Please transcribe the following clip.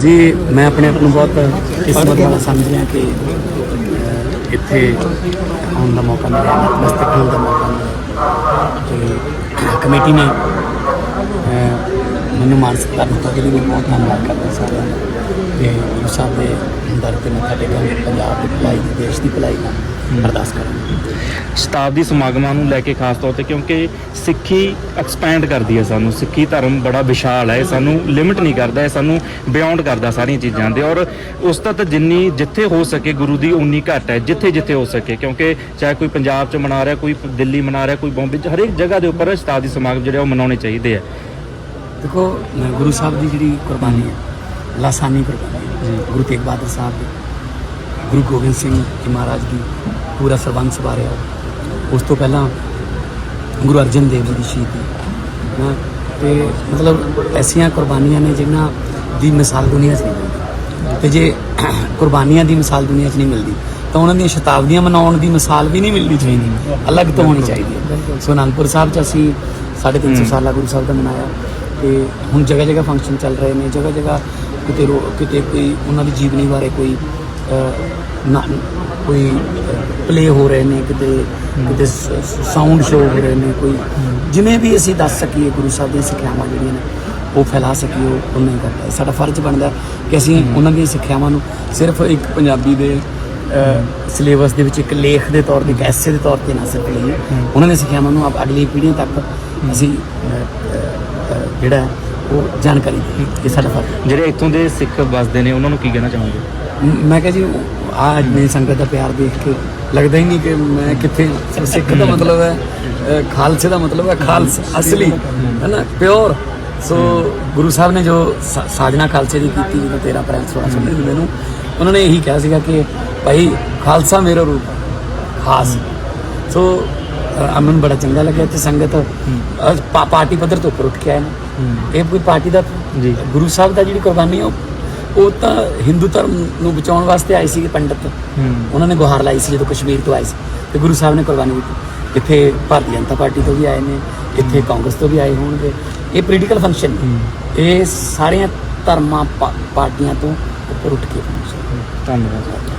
ਜੀ, ਮੈਂ ਆਪਣੇ ਆਪ ਨੂੰ ਬਹੁਤ ਕਿਸਮਤ ਵਾਲਾ ਸਮਝ ਰਿਹਾ ਕਿ ਇੱਥੇ ਆਉਣ ਦਾ ਮੌਕਾ ਮਿਲਿਆ ਨਤਮਸਤਕ ਹੋਣ ਦਾ ਮੌਕਾ ਮਿਲਿਆ। ਤੇ ਕਮੇਟੀ ਨੇ ਮੈਨੂੰ ਮਾਨਸਿਕ ਸਤਿਕਾਰ ਦਿੱਤਾ ਕਿ ਬਹੁਤ ਧੰਨਵਾਦ ਕਰਦਾ ਸਾਰਿਆਂ ਦਾ। ਤੇ ਗੁਰੂ ਸਾਹਿਬ ਦੇ ਦਰ ਤੇ ਮੱਥਾ ਟੇਕਾਂਗੇ ਪੰਜਾਬ ਦੀ ਭਲਾਈ ਦੀ ਦੇਸ਼ ਦੀ ਭਲਾਈ ਦਾ ਅਰਦਾਸ ਕਰਾਂਗੇ। ਸ਼ਤਾਬਦੀ ਸਮਾਗਮਾਂ ਨੂੰ ਲੈ ਕੇ ਖਾਸ ਤੌਰ ਤੇ ਕਿਉਂਕਿ ਸਿੱਖੀ ਐਕਸਪੈਂਡ ਕਰਦੀ ਹੈ ਸਾਨੂੰ ਸਿੱਖੀ ਧਰਮ ਬੜਾ ਵਿਸ਼ਾਲ ਹੈ ਸਾਨੂੰ ਲਿਮਿਟ ਨਹੀਂ ਕਰਦਾ ਇਹ ਸਾਨੂੰ ਬਿਯੋਂਡ ਕਰਦਾ ਸਾਰੀਆਂ ਚੀਜ਼ਾਂ ਦੇ ਔਰ ਉਸ ਤੱਕ ਜਿੰਨੀ ਜਿੱਥੇ ਹੋ ਸਕੇ ਗੁਰੂ ਦੀ ਉਨੀ ਘੱਟ ਹੈ ਜਿੱਥੇ ਜਿੱਥੇ ਹੋ ਸਕੇ ਕਿਉਂਕਿ ਚਾਹੇ ਕੋਈ ਪੰਜਾਬ 'ਚ ਮਨਾ ਰਿਹਾ ਕੋਈ ਦਿੱਲੀ ਮਨਾ ਰਿਹਾ ਕੋਈ ਬੰਬੇ 'ਚ ਹਰੇਕ ਜਗ੍ਹਾ ਦੇ ਉੱਪਰ ਸ਼ਤਾਬਦੀ ਸਮਾਗਮ ਜਿਹੜੇ ਉਹ ਮਨਾਉਣੇ ਚਾਹੀਦੇ ਆ। ਦੇਖੋ ਗੁਰੂ ਸਾਹਿਬ ਦੀ ਜਿਹੜੀ ਕੁਰਬਾਨੀ ਹੈ ਲਾਸਾਨੀ ਕੁਰਬਾਨੀ ਹੈ ਗੁਰੂ ਤੇਗ ਬਹਾਦਰ ਸਾਹਿਬ ਦੀ ਗੁਰੂ ਗੋਬਿੰਦ ਸਿੰਘ ਜੀ ਮਹਾਰਾਜ ਦੀ ਪੂਰਾ ਸਰਬੰਸ ਵਾਰਿਆ ਉਸ ਤੋਂ ਪਹਿਲਾਂ ਗੁਰੂ ਅਰਜਨ ਦੇਵ ਜੀ ਦੀ ਸ਼ਹੀਦੀ ਨਾ ਤੇ ਮਤਲਬ ਐਸੀਆਂ ਕੁਰਬਾਨੀਆਂ ਨੇ ਜਿਨ੍ਹਾਂ ਦੀ ਮਿਸਾਲ ਦੁਨੀਆ 'ਚ ਨਹੀਂ ਮਿਲਦੀ ਤੇ ਜੇ ਕੁਰਬਾਨੀਆਂ ਦੀ ਮਿਸਾਲ ਦੁਨੀਆ 'ਚ ਨਹੀਂ ਮਿਲਦੀ ਤਾਂ ਉਹਨਾਂ ਦੀਆਂ ਸ਼ਤਾਬਦੀਆਂ ਮਨਾਉਣ ਦੀ ਮਿਸਾਲ ਵੀ ਨਹੀਂ ਮਿਲਣੀ ਚਾਹੀਦੀ ਅਲੱਗ ਤੋਂ ਹੋਣੀ ਚਾਹੀਦੀ ਹੈ ਸੋ ਅਨੰਦਪੁਰ ਸਾਹਿਬ 'ਚ ਅਸੀਂ 350 ਸਾਲਾ ਗੁਰੂ ਸਾਹਿਬ ਦਾ ਮਨਾਇਆ ਤੇ ਹੁਣ ਜਗ੍ਹਾ ਜਗ੍ਹਾ ਫੰਕਸ਼ਨ ਚੱਲ ਰਹੇ ਨੇ ਜਗ੍ਹਾ ਜਗ੍ਹਾ ਕਿਤੇ ਰੋ- ਕਿਤੇ ਕੋਈ ਉਹਨਾਂ ਦੀ ਜੀਵਨੀ ਬਾਰੇ ਕੋਈ ਅਹ, ਨਾ ਕੋਈ ਪਲੇ ਹੋ ਰਹੇ ਨੇ ਕਿਤੇ ਕਿਤੇ ਸਾਊਂਡ ਸ਼ੋ ਹੋ ਰਹੇ ਨੇ ਕੋਈ ਜਿਵੇਂ ਵੀ ਅਸੀਂ ਦੱਸ ਸਕੀਏ ਗੁਰੂ ਸਾਹਿਬ ਦੀਆਂ ਸਿੱਖਿਆਵਾਂ ਜਿਹੜੀਆਂ ਨੇ ਉਹ ਫੈਲਾ ਸਕੀਏ ਉਹ ਉਹਨਾਂ ਹੀ ਕਰਦਾ। ਹੈ। ਸਾਡਾ ਫਰਜ਼ ਬਣਦਾ ਹੈ ਕਿ ਅਸੀਂ ਉਹਨਾਂ ਦੀਆਂ ਸਿੱਖਿਆਵਾਂ ਨੂੰ ਸਿਰਫ ਇੱਕ ਪੰਜਾਬੀ ਦੇ ਸਿਲੇਬਸ ਦੇ ਵਿੱਚ ਇੱਕ ਲੇਖ ਦੇ ਤੌਰ ਤੇ ਇੱਕ ਐਸੇ ਦੇ ਤੌਰ ਤੇ ਨਾ ਸਿਰਫ ਲਈਏ। ਉਹਨਾਂ ਦੀਆਂ ਸਿੱਖਿਆਵਾਂ ਨੂੰ ਆਪ ਅਗਲੀ ਪੀੜ੍ਹੀ ਤੱਕ ਅਸੀਂ ਅਹ, ਅਹ, ਅਹ, ਜਿਹੜਾ ਹੈ ਉਹ ਜਾਣਕਾਰੀ ਇਹ ਸਾਡਾ ਫਰਜ਼। ਜਿਹੜੇ ਇੱਥੋਂ ਦੇ ਸਿੱਖ ਵਸਦੇ ਨੇ ਉਹਨਾਂ ਨੂੰ ਕੀ ਕਹਿਣਾ ਚਾਹੋਗੇ? ਮ- ਕਿਹਾ ਜੀ ਆ ਮੇਰੀ ਸੰਗਤ ਦਾ ਪਿਆਰ ਦੇਖ ਕੇ ਲੱਗਦਾ ਹੀ ਨਹੀਂ ਕਿ ਮੈਂ ਕਿੱਥੇ ਸਿੱਖ ਦਾ ਮਤਲਬ ਹੈ ਖਾਲਸੇ ਦਾ ਮਤਲਬ ਹੈ ਖਾਲਸ ਅਸਲੀ ਹੈ ਨਾ ਪਿਓਰ। ਸੋ ਗੁਰੂ ਸਾਹਿਬ ਨੇ ਜੋ ਸਾ- ਸਾਜਨਾ ਖਾਲਸੇ ਦੀ ਕੀਤੀ ਜਦੋਂ 13 ਅਪ੍ਰੈਲ 1699 ਨੂੰ ਉਹਨਾਂ ਨੇ ਇਹੀ ਕਿਹਾ ਸੀਗਾ ਕਿ ਭਾਈ ਖਾਲਸਾ ਮੇਰਾ ਰੂਪ ਖਾਸ। ਸੋ ਅ, ਮੈਨੂੰ ਬੜਾ ਚੰਗਾ ਲੱਗਿਆ ਤੇ ਸੰਗਤ ਪਾਰਟੀ ਪੱਧਰ ਤੋਂ ਉੱਪਰ ਉੱਠ ਕੇ ਆਏ ਨੇ। ਇਹ ਕੋਈ ਪਾਰਟੀ ਦਾ ਜੀ। ਗੁਰੂ ਸਾਹਿਬ ਦਾ ਜਿਹੜੀ ਕੁਰਬਾਨੀ ਉਹ ਉਹ ਤਾਂ ਹਿੰਦੂ ਧਰਮ ਨੂੰ ਬਚਾਉਣ ਵਾਸਤੇ ਆਏ ਸੀ ਪੰਡਤ। ਉਹਨਾਂ ਨੇ ਗੁਹਾਰ ਲਾਈ ਸੀ ਜਦੋਂ ਕਸ਼ਮੀਰ ਤੋਂ ਆਏ ਸੀ। ਤੇ ਗੁਰੂ ਸਾਹਿਬ ਨੇ ਕੁਰਬਾਨੀ ਦਿੱਤੀ। ਇੱਥੇ ਭਾਰਤੀ ਜਨਤਾ ਪਾਰਟੀ ਤੋਂ ਵੀ ਆਏ ਨੇ ਇੱਥੇ ਕਾਂਗਰਸ ਤੋਂ ਵੀ ਆਏ ਹੋਣਗੇ। ਇਹ ਪੋਲੀਟੀਕਲ ਫੰਕਸ਼ਨ ਇਹ ਸਾਰੀਆਂ ਧਰਮਾਂ ਪਾਰਟੀਆਂ ਤੋਂ ਉੱਪਰ ਉੱਠ ਕੇ ਧੰਨਵਾਦ।